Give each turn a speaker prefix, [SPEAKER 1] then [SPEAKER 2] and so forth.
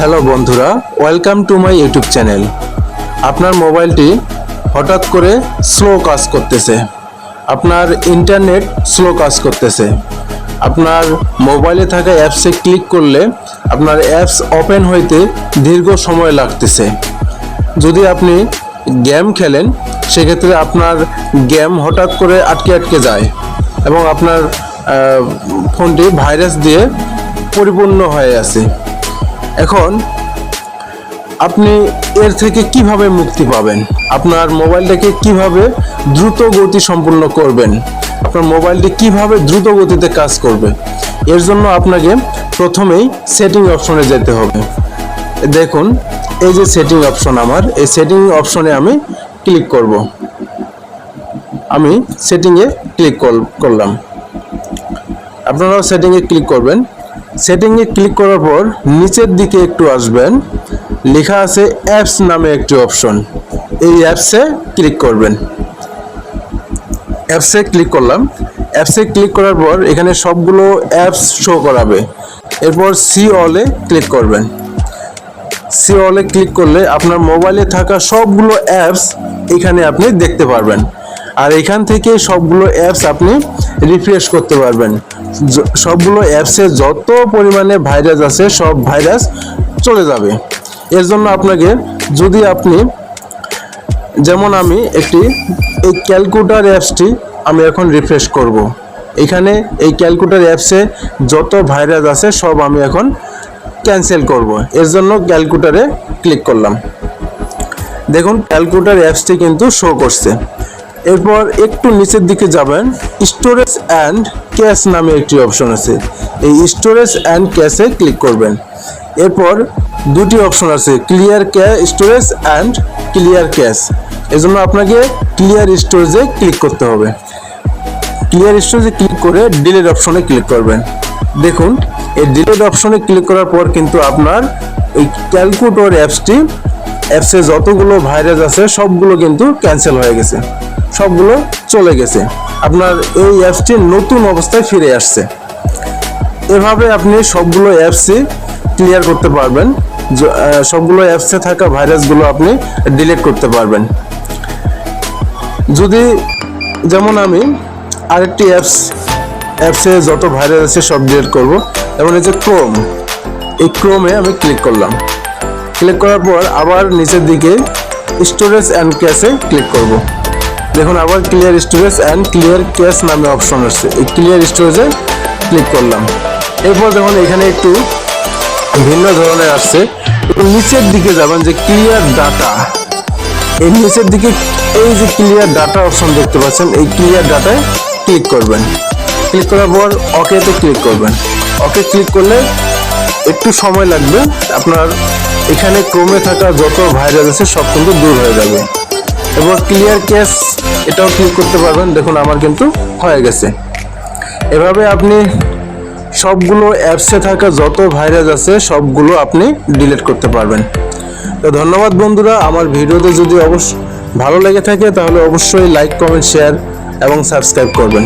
[SPEAKER 1] Hello বন্ধুরা welcome to my YouTube channel আপনার মোবাইলটি হঠাৎ করে স্লো কাজ করতেছে। আপনার ইন্টারনেট স্লো কাজ করতেছে। আপনার মোবাইলে থাকা অ্যাপসে ক্লিক করলে আপনার অ্যাপস ওপেন হইতে দীর্ঘ সময় লাগতেছে। যদি আপনি গেম খেলেন, সেক্ষেত্রে আপনার গেম হঠাৎ করে আটকে আটকে যায় এবং আপনার ফোনটি ভাইরাস দিয়ে পরিপূর্ণ হয়ে আছে। এখন আপনি এর থেকে কীভাবে মুক্তি পাবেন? আপনার মোবাইলটাকে কীভাবে দ্রুত গতি সম্পূর্ণ করবেন? আপনার মোবাইলটি কীভাবে দ্রুত গতিতে কাজ করবে? এর জন্য আপনাকে প্রথমেই সেটিং অপশনে যেতে হবে। দেখুন, এই যে সেটিং অপশন আমার, এই সেটিং অপশনে আমি ক্লিক করব। আমি সেটিংয়ে ক্লিক করলাম। আপনারাও সেটিংয়ে ক্লিক করবেন। সেটিংয়ে ক্লিক করার পর নিচের দিকে একটু আসবেন। লেখা আছে অ্যাপস নামে একটি অপশন। এই অ্যাপসে ক্লিক করবেন। অ্যাপসে ক্লিক করলাম। অ্যাপসে ক্লিক করার পর এখানে সবগুলো অ্যাপস শো করাবে। এরপর সি অলে ক্লিক করবেন। সি অলে ক্লিক করলে আপনার মোবাইলে থাকা সবগুলো অ্যাপস এখানে আপনি দেখতে পারবেন। আর এখান থেকে সবগুলো অ্যাপস আপনি রিফ্রেশ করতে পারবেন সবগুলো অ্যাপসে যত পরিমাণে ভাইরাস আছে, সব ভাইরাস চলে যাবে এর জন্য আপনাকে যদি আপনি, যেমন আমি একটি, এই ক্যালকুলেটার অ্যাপসটি আমি এখন রিফ্রেশ করব। এখানে এই ক্যালকুলেটার অ্যাপসে যত ভাইরাস আছে, সব আমি এখন ক্যান্সেল করব। এর জন্য ক্যালকুলেটারে ক্লিক করলাম দেখুন ক্যালকুলেটার অ্যাপসটি কিন্তু শো করছে এরপর একটু নিচের দিকে যাবেন। স্টোরেজ অ্যান্ড ক্যাশ নামে একটি অপশন আছে। এই স্টোরেজ অ্যান্ড ক্যাশে ক্লিক করবেন। এরপর দুটি অপশন আছে clear cache storage and clear cache এজন্য আপনাকে ক্লিয়ার স্টোরেজে ক্লিক করতে হবে। ক্লিয়ার স্টোরেজে ক্লিক করে ডিলিট অপশনে ক্লিক করবেন। দেখুন, এই ডিলিট অপশনে ক্লিক করার পর কিন্তু আপনার এই ক্যালকুলেটর অ্যাপসটি অ্যাপসে যতগুলো ভাইরাস আছে, সবগুলো কিন্তু ক্যান্সেল হয়ে গেছে। সবগুলো চলে গেছে। আপনার এই অ্যাপসটি নতুন অবস্থায় ফিরে আসছে। এভাবে আপনি সবগুলো অ্যাপসই ক্লিয়ার করতে পারবেন। সবগুলো অ্যাপসে থাকা ভাইরাসগুলো আপনি ডিলিট করতে পারবেন। যদি যেমন আমি আরেকটি অ্যাপস, অ্যাপসে যত ভাইরাস আছে সব ডিলিট করব। যেমন এই যে ক্রোম, এই ক্রোমে আমি ক্লিক করলাম। ক্লিক করার পর আবার নিচের দিকে স্টোরেজ অ্যান্ড ক্যাশে ক্লিক করব। দেখুন, আবার clear storage and clear cache নামে অপশন আসছে এই ক্লিয়ার স্টোরেজে ক্লিক করলাম। এরপর দেখুন, এখানে একটু ভিন্ন ধরনের আসছে। নিচের দিকে যাবেন যে ক্লিয়ার ডাটা এই নিচের দিকে এই যে ক্লিয়ার ডাটা অপশন দেখতে পাচ্ছেন, এই ক্লিয়ার ডাটায় ক্লিক করবেন। ক্লিক করার পর ওকেতে ক্লিক করবেন। ওকে ক্লিক করলে একটু সময় লাগবে। আপনার এখানে ক্রমে থাকা যত ভাইরাস আছে সব কিন্তু দূর হয়ে যাবে। এবার ক্লিয়ার ক্যাশ এটাও ক্লিক করতে পারবেন। দেখুন, আমার কিন্তু হয়ে গেছে। এভাবে আপনি সবগুলো অ্যাপসে থাকা যত ভাইরাস আছে, সবগুলো আপনি ডিলিট করতে পারবেন। তো ধন্যবাদ বন্ধুরা, আমার ভিডিওতে যদি অবশ্য ভালো লেগে থাকে, তাহলে অবশ্যই লাইক কমেন্ট শেয়ার এবং সাবস্ক্রাইব করবেন।